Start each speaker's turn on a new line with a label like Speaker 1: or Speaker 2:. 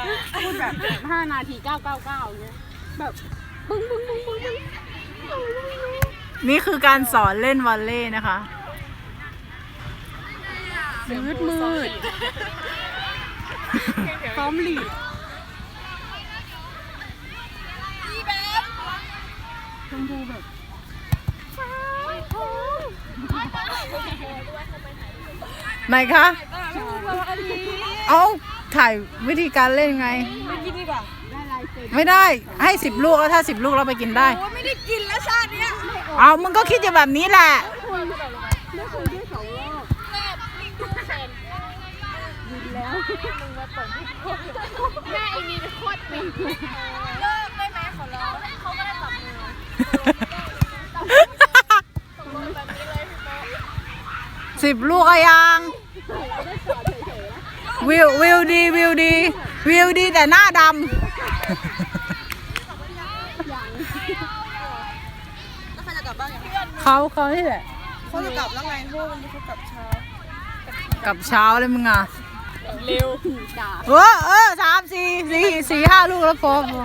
Speaker 1: อะ
Speaker 2: พูดแบบห้านาทีเก้าเก้าเก้าเนี่ยแบบปึ้งปึ้งปึ้งปึ้งปึ้ง
Speaker 3: นี่คือการสอนเล่นวอลเลย์นะคะ
Speaker 2: มืดมืดพร้อมหลีดต้องดูแบบ
Speaker 3: ไหนคะเอา ถ่ายวิธีการเล่นไง
Speaker 1: ไม่กินดีกว่า
Speaker 2: ได้ลายเซ็น
Speaker 3: ไม่ได้ให้สิบลูกแล้วถ้าสิบลูกเราไปกินได้
Speaker 1: โอ้ยไม่ได้กินแล้วชาติเนี้ย
Speaker 3: เอามึงก็คิดอยู่แบบนี้แหละ
Speaker 2: ไม่เคยได้สองรอบบินแล้ว
Speaker 4: แม่ไอ้นี่โคตรเป็นเลิกได้ไหมขอร้องเขาก็ได้ตบมือตบมือแบบนี้เลยพี่โป๊ะ
Speaker 3: สิบลูกอะยัง วิววิวดีวิวดีวิวดีแต่หน้าด
Speaker 1: แล้วใครจะกลับบ้านอย่างำ
Speaker 3: เขาเขาที่แหละ
Speaker 1: เขาจะกลับแล้วไงเพราะว่าวันนี้เขากลับเช้า
Speaker 3: กับเช้าเลยมึงอะ
Speaker 2: เร็วด่า
Speaker 3: เออเออสามสี่สี่สี่ห้าลูกแล้วพอพอ